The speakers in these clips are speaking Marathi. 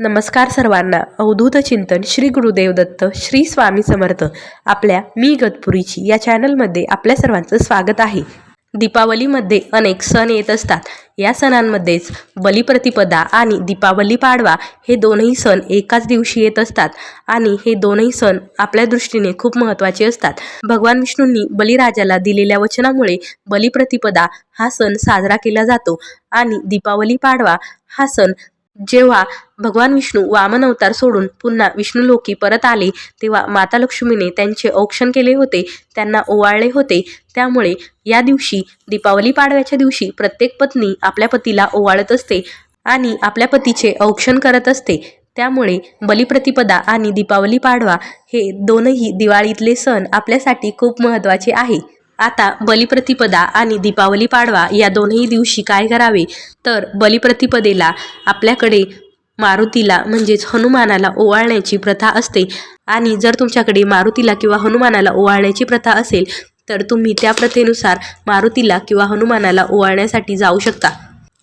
नमस्कार सर्वांना. अवधूत चिंतन श्री गुरुदेव दत्त श्री स्वामी समर्थ आपल्या मी गतपुरीची या चॅनलमध्ये आपल्या सर्वांचं स्वागत आहे. दीपावलीमध्ये अनेक सण येत असतात. या सणांमध्येच बलिप्रतिपदा आणि दीपावली पाडवा हे दोनही सण एकाच दिवशी येत असतात आणि हे दोनही सण आपल्या दृष्टीने खूप महत्त्वाचे असतात. भगवान विष्णूंनी बलिराजाला दिलेल्या वचनामुळे बलिप्रतिपदा हा सण साजरा केला जातो आणि दीपावली पाडवा हा सण जेव्हा भगवान विष्णू वामन अवतार सोडून पुन्हा विष्णुलोकी परत आले तेव्हा माता लक्ष्मीने त्यांचे औक्षण केले होते त्यांना ओवाळले होते. त्यामुळे या दिवशी दीपावली पाडव्याच्या दिवशी प्रत्येक पत्नी आपल्या पतीला ओवाळत असते आणि आपल्या पतीचे औक्षण करत असते. त्यामुळे बलिप्रतिपदा आणि दीपावली पाडवा हे दोनही दिवाळीतले सण आपल्यासाठी खूप महत्त्वाचे आहे. आता बलिप्रतिपदा आणि दीपावली पाडवा या दोनही दिवशी काय करावे? तर बलिप्रतिपदेला आपल्याकडे मारुतीला म्हणजेच हनुमानाला ओवाळण्याची प्रथा असते. आणि जर तुमच्याकडे मारुतीला किंवा हनुमानाला ओवाळण्याची प्रथा असेल तर तुम्ही त्या प्रथेनुसार मारुतीला किंवा हनुमानाला ओवाळण्यासाठी जाऊ शकता.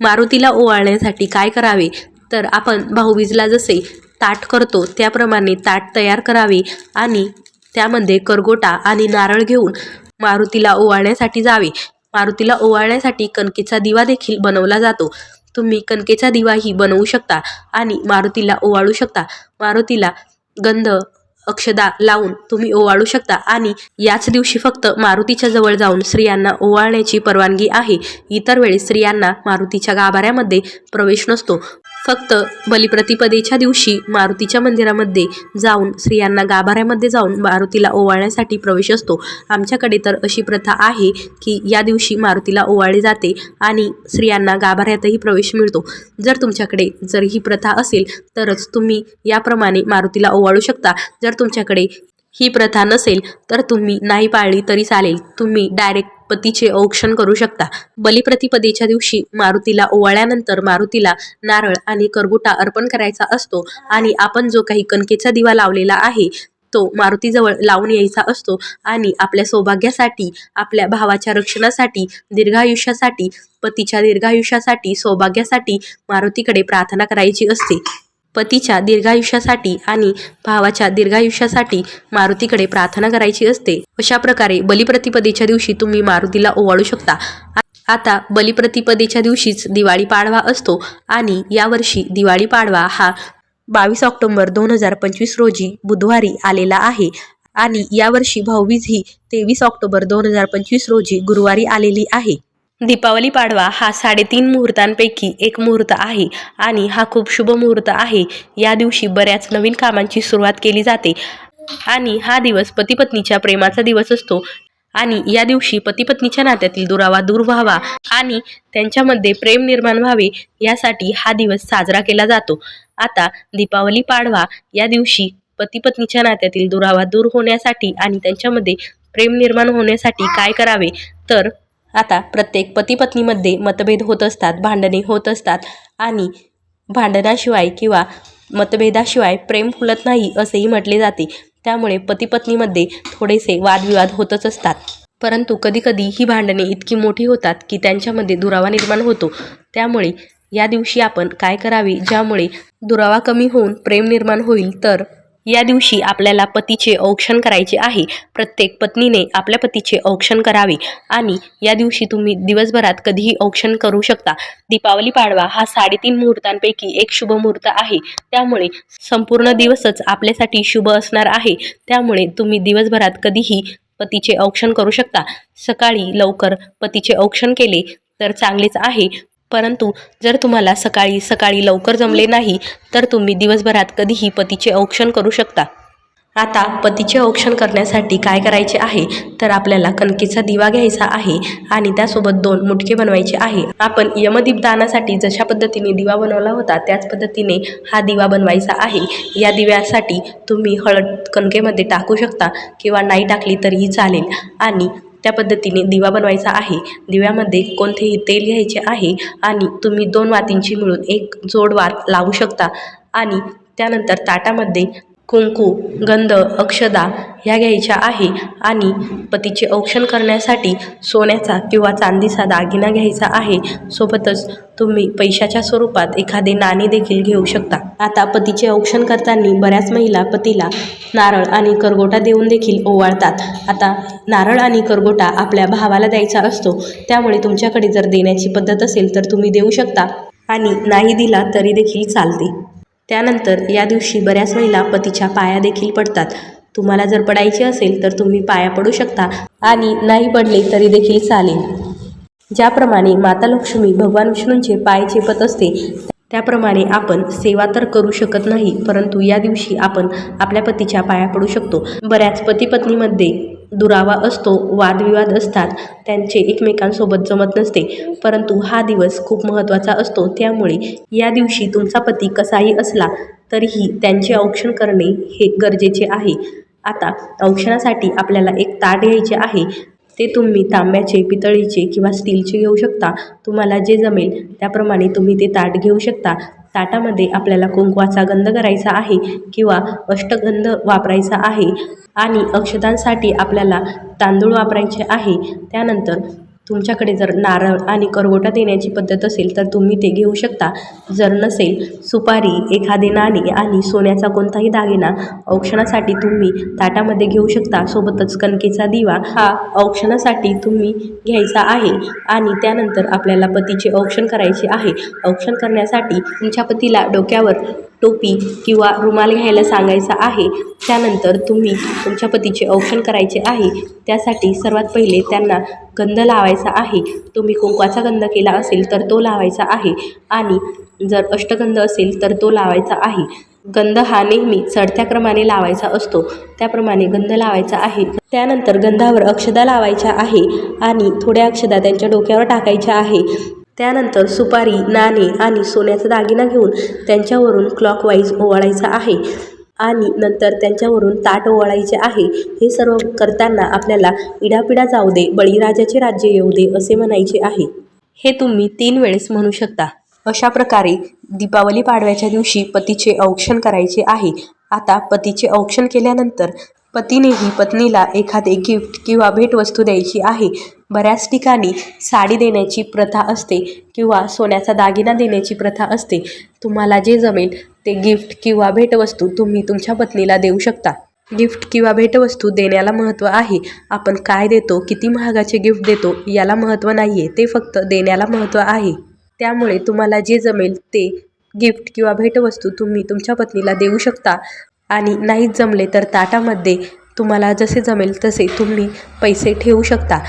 मारुतीला ओवाळण्यासाठी काय करावे? तर आपण भाऊबीजला जसे ताट करतो त्याप्रमाणे ताट तयार करावे आणि त्यामध्ये करगोटा आणि नारळ घेऊन मारुतीला ओवाळण्यासाठी जावे. मारुतीला ओवाळण्यासाठी कणकेचा दिवा देखील बनवला जातो. तुम्ही कणकेचा दिवाही बनवू शकता आणि मारुतीला ओवाळू शकता. मारुतीला गंध अक्षदा लावून तुम्ही ओवाळू शकता आणि याच दिवशी फक्त मारुतीच्या जवळ जाऊन स्त्रियांना ओवाळण्याची परवानगी आहे. इतर वेळी स्त्रियांना मारुतीच्या गाभाऱ्यामध्ये प्रवेश नसतो. फक्त बलिप्रतिपदेच्या दिवशी मारुतीच्या मंदिरामध्ये जाऊन स्त्रियांना गाभाऱ्यामध्ये जाऊन मारुतीला ओवाळण्यासाठी प्रवेश असतो. आमच्याकडे तर अशी प्रथा आहे की या दिवशी मारुतीला ओवाळले जाते आणि स्त्रियांना गाभाऱ्यातही प्रवेश मिळतो. जर तुमच्याकडे जर ही प्रथा असेल तरच तुम्ही याप्रमाणे मारुतीला ओवाळू शकता. जर तुमच्याकडे ही प्रथा नसेल तर तुम्ही नाही पाळली तरी चालेल. तुम्ही डायरेक्ट पतीचे औक्षण करू शकता. बलिप्रतिपदेच्या दिवशी मारुतीला ओवाळल्यानंतर मारुतीला नारळ आणि करगुटा अर्पण करायचा असतो आणि आपण जो काही कणकेचा दिवा लावलेला आहे तो मारुतीजवळ लावून यायचा असतो आणि आपल्या सौभाग्यासाठी आपल्या भावाच्या रक्षणासाठी दीर्घायुष्यासाठी पतीच्या दीर्घायुष्यासाठी सौभाग्यासाठी मारुतीकडे प्रार्थना करायची असते. पतीच्या दीर्घायुष्यासाठी आणि भावाच्या दीर्घायुष्यासाठी मारुतीकडे प्रार्थना करायची असते. अशा प्रकारे बलिप्रतिपदेच्या दिवशी तुम्ही मारुतीला ओवाळू शकता. आता बलिप्रतिपदेच्या दिवशीच दिवाळी पाडवा असतो आणि यावर्षी दिवाळी पाडवा हा बावीस ऑक्टोबर दोन हजार पंचवीस रोजी बुधवारी आलेला आहे. आणि यावर्षी भाऊबीज ही तेवीस ऑक्टोबर दोन हजार पंचवीस रोजी गुरुवारी आलेली आहे. दीपावली पाडवा हा साडेतीन मुहूर्तांपैकी एक मुहूर्त आहे आणि हा खूप शुभ मुहूर्त आहे. या दिवशी बऱ्याच नवीन कामांची सुरुवात केली जाते आणि हा दिवस पतीपत्नीच्या प्रेमाचा दिवस असतो आणि या दिवशी पतीपत्नीच्या नात्यातील दुरावा दूर व्हावा आणि त्यांच्यामध्ये प्रेम निर्माण व्हावे यासाठी हा दिवस साजरा केला जातो. आता दीपावली पाडवा या दिवशी पतीपत्नीच्या नात्यातील दुरावा दूर होण्यासाठी आणि त्यांच्यामध्ये प्रेम निर्माण होण्यासाठी काय करावे? तर आता प्रत्येक पती पत्नीमध्ये मतभेद होत असतात भांडणे होत असतात आणि भांडणाशिवाय किंवा मतभेदाशिवाय प्रेम फुलत नाही असेही म्हटले जाते. त्यामुळे पती पत्नीमध्ये थोडेसे वादविवाद होतच असतात. परंतु कधीकधी ही भांडणे इतकी मोठी होतात की त्यांच्यामध्ये दुरावा निर्माण होतो. त्यामुळे या दिवशी आपण काय करावे? ज्यामुळे दुरावा कमी होऊन प्रेम निर्माण होईल तर या दिवशी आपल्याला पतीचे औक्षण करायचे आहे. प्रत्येक पत्नीने आपल्या पतीचे औक्षण करावे आणि या दिवशी तुम्ही दिवसभरात कधीही औक्षण करू शकता. दीपावली पाडवा हा साडेतीन मुहूर्तांपैकी एक शुभ मुहूर्त आहे. त्यामुळे संपूर्ण दिवसच आपल्यासाठी शुभ असणार आहे. त्यामुळे तुम्ही दिवसभरात कधीही पतीचे औक्षण करू शकता. सकाळी लवकर पतीचे औक्षण केले तर चांगलेच आहे. परंतु जर तुम्हाला सकाळी सकाळी लवकर जमले नाही तर तुम्ही दिवसभरात कधीही पतीचे औक्षण करू शकता. आता पतीचे औक्षण करण्यासाठी काय करायचे आहे? तर आपल्याला कणकेचा दिवा घ्यायचा आहे आणि त्यासोबत दोन मुटके बनवायचे आहे. आपण यमदीपदानासाठी जशा पद्धतीने दिवा बनवला होता त्याच पद्धतीने हा दिवा बनवायचा आहे. या दिव्यासाठी तुम्ही हळद कणकेमध्ये टाकू शकता किंवा नाही टाकली तरीही चालेल. आणि त्या पद्धतीने दिवा बनवायचा आहे. दिव्यामध्ये कोणतेही तेल घ्यायचे आहे आणि तुम्ही दोन वातींची मिळून एक जोड वात लावू शकता. आणि त्यानंतर ताटामध्ये कुंकू गंध अक्षदा ह्या घ्यायच्या आहे आणि पतीचे औक्षण करण्यासाठी सोन्याचा किंवा चांदीचा दागिना घ्यायचा आहे. सोबतच तुम्ही पैशाच्या स्वरूपात एखादे नाणे देखील घेऊ शकता. आता पतीचे औक्षण करताना बऱ्याच महिला पतीला नारळ आणि करगोटा देऊन देखील ओवाळतात. आता नारळ आणि करगोटा आपल्या भावाला द्यायचा असतो. त्यामुळे तुमच्याकडे जर देण्याची पद्धत असेल तर तुम्ही देऊ शकता. आणि नाही दिला तरी देखील चालते. त्यानंतर या दिवशी बऱ्याच महिला पतीच्या पाया देखील पडतात. तुम्हाला जर पडायचे असेल तर तुम्ही पाया पडू शकता आणि नाही पडले तरी देखील चालेल. ज्याप्रमाणे माता लक्ष्मी भगवान विष्णूंचे पाय चेपत असते त्याप्रमाणे आपण सेवा तर करू शकत नाही परंतु या दिवशी आपण आपल्या पतीच्या पाया पडू शकतो. बऱ्याच पती पत्नीमध्ये दुरावा असतो वादविवाद असतात त्यांचे एकमेकांसोबत जमत नसते. परंतु हा दिवस खूप महत्त्वाचा असतो. त्यामुळे या दिवशी तुमचा पती कसाही असला तरीही त्यांचे औक्षण करणे हे गरजेचे आहे. आता औक्षणासाठी आपल्याला एक ताट घ्यायचे आहे. ते तुम्ही तांब्याचे पितळीचे किंवा स्टीलचे घेऊ शकता. तुम्हाला जे जमेल त्याप्रमाणे तुम्ही ते ताट घेऊ शकता. ताटामध्ये आपल्याला कुंकवाचा गंध करायचा आहे किंवा अष्टगंध वापरायचा आहे. आणि अक्षतांसाठी आपल्याला तांदूळ वापरायचे आहे. त्यानंतर तुमच्याकडे जर नारळ आणि करगोटा देण्याची पद्धत असेल तर तुम्ही ते घेऊ शकता. जर नसेल सुपारी एखादे नाणे आणि सोन्याचा कोणताही दागिना औक्षणासाठी तुम्ही ताटामध्ये घेऊ शकता. सोबतच कणकेचा दिवा हा औक्षणासाठी तुम्ही घ्यायचा आहे आणि त्यानंतर आपल्याला पतीचे औक्षण करायचे आहे. औक्षण करण्यासाठी तुमच्या पतीला डोक्यावर टोपी किंवा रुमाल घ्यायला सांगायचा आहे. त्यानंतर तुम्ही तुमच्या पतीचे औक्षण करायचे आहे. त्यासाठी सर्वात पहिले त्यांना गंध लावायचा आहे. तुम्ही कुंकवाचा गंध केला असेल तर तो लावायचा आहे. आणि जर अष्टगंध असेल तर तो लावायचा आहे. गंध हा नेहमी चढत्या क्रमाने लावायचा असतो. त्याप्रमाणे गंध लावायचा आहे. त्यानंतर गंधावर अक्षदा लावायच्या आहे आणि थोड्या अक्षदा त्यांच्या डोक्यावर टाकायच्या आहे. त्यानंतर सुपारी नाणे आणि सोन्याचा दागिना घेऊन त्यांच्यावरून क्लॉकवाईज ओवाळायचा आहे. आणि नंतर त्यांच्यावरून ताट ओवाळायचे आहे हे सर्व करताना आपल्याला इडापिडा जाऊ दे बळीराजाचे राज्य येऊ दे असे म्हणायचे आहे. हे तुम्ही तीन वेळेस म्हणू शकता. अशा प्रकारे दीपावली पाडव्याच्या दिवशी पतीचे औक्षण करायचे आहे. आता पतीचे औक्षण केल्यानंतर पतीनेही पत्नीला एखादे गिफ्ट किंवा भेटवस्तू द्यायची आहे. बऱ्याच ठिकाणी साडी देण्याची प्रथा असते किंवा सोन्याचा दागिना देण्याची प्रथा असते. तुम्हाला जे जमेल ते गिफ्ट किंवा भेटवस्तू तुम्ही तुमच्या पत्नीला देऊ शकता. गिफ्ट किंवा भेटवस्तू देण्याला महत्त्व आहे. आपण काय देतो किती महागाचे गिफ्ट देतो याला महत्त्व नाही आहे ते फक्त देण्याला महत्त्व आहे. त्यामुळे तुम्हाला जे जमेल ते गिफ्ट किंवा भेटवस्तू तुम्ही तुमच्या पत्नीला देऊ शकता. आणि नाहीच जमले तर ताटामध्ये तुम्हाला जसे जमेल तसे तुम्ही पैसे ठेवू शकता.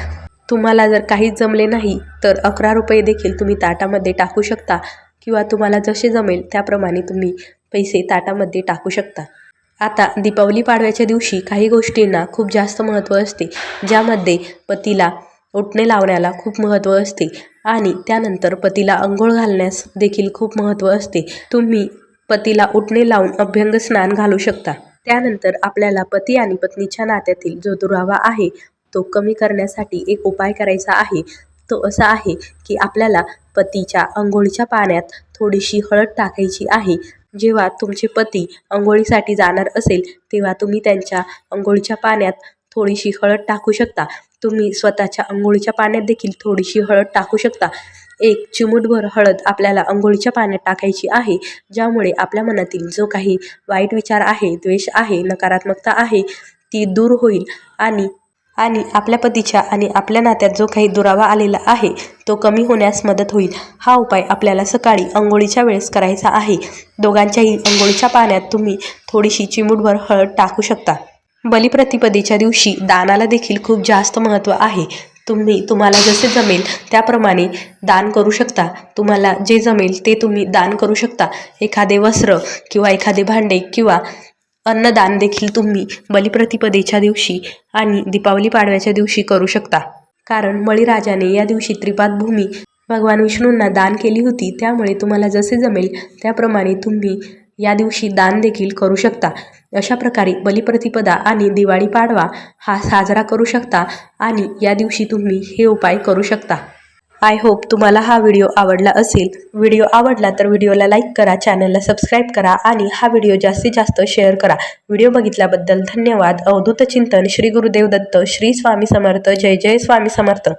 तुम्हाला जर काहीच जमले नाही तर अकरा रुपये देखील तुम्ही ताटामध्ये टाकू शकता किंवा तुम्हाला जसे जमेल त्याप्रमाणे तुम्ही पैसे ताटामध्ये टाकू शकता. आता दीपावली पाडव्याच्या दिवशी काही गोष्टींना खूप जास्त महत्त्व असते ज्यामध्ये पतीला उठणे लावण्याला खूप महत्त्व असते आणि त्यानंतर पतीला अंघोळ घालण्यास देखील खूप महत्त्व असते. तुम्ही पतीला उठणे लावून अभ्यंग स्नान घालू शकता. त्यानंतर आपल्याला पती आणि पत्नीच्या नात्यातील जो दुरावा आहे तो कमी करण्यासाठी एक उपाय करायचा आहे. तो असा आहे की आपल्याला पतीच्या अंघोळीच्या पाण्यात थोडीशी हळद टाकायची आहे. जेव्हा तुमचे पती अंघोळीसाठी जाणार असेल तेव्हा तुम्ही त्यांच्या अंघोळीच्या पाण्यात थोडीशी हळद टाकू शकता. तुम्ही स्वतःच्या अंघोळीच्या पाण्यात देखील थोडीशी हळद टाकू शकता. एक चिमूटभर हळद आपल्याला आंघोळीच्या पाण्यात टाकायची आहे ज्यामुळे आपल्या मनातील जो काही वाईट विचार आहे द्वेष आहे नकारात्मकता आहे ती दूर होईल आणि आणि आपल्या पतीच्या आणि आपल्या नात्यात जो काही दुरावा आलेला आहे तो कमी होण्यास मदत होईल. हा उपाय आपल्याला सकाळी अंघोळीच्या वेळेस करायचा आहे. दोघांच्याही अंघोळीच्या पाण्यात तुम्ही थोडीशी चिमूटभर हळद टाकू शकता. बलिप्रतिपदेच्या दिवशी दानाला देखील खूप जास्त महत्त्व आहे. तुम्ही तुम्हाला जसे जमेल त्याप्रमाणे दान करू शकता. तुम्हाला जे जमेल ते तुम्ही दान करू शकता. एखादे वस्त्र किंवा एखादे भांडे किंवा अन्नदान देखील तुम्ही बलिप्रतिपदेच्या दिवशी आणि दीपावली पाडव्याच्या दिवशी करू शकता. कारण बळीराजाने या दिवशी त्रिपाद भूमी भगवान विष्णूंना दान केली होती. त्यामुळे तुम्हाला जसे जमेल त्याप्रमाणे तुम्ही या दिवशी दान देखील करू शकता. अशा प्रकारे बलिप्रतिपदा आणि दिवाळी पाडवा हा साजरा करू शकता आणि या दिवशी तुम्ही हे उपाय करू शकता. आय होप तुम्हाला हा व्हिडिओ आवडला असेल. व्हिडिओ आवडला तर व्हिडिओला लाईक करा चॅनलला सबस्क्राईब करा आणि हा व्हिडिओ जास्तीत जास्त शेअर करा. व्हिडिओ बघितल्याबद्दल धन्यवाद. अवधूत चिंतन श्री गुरुदेव दत्त श्री स्वामी समर्थ. जय जय स्वामी समर्थ.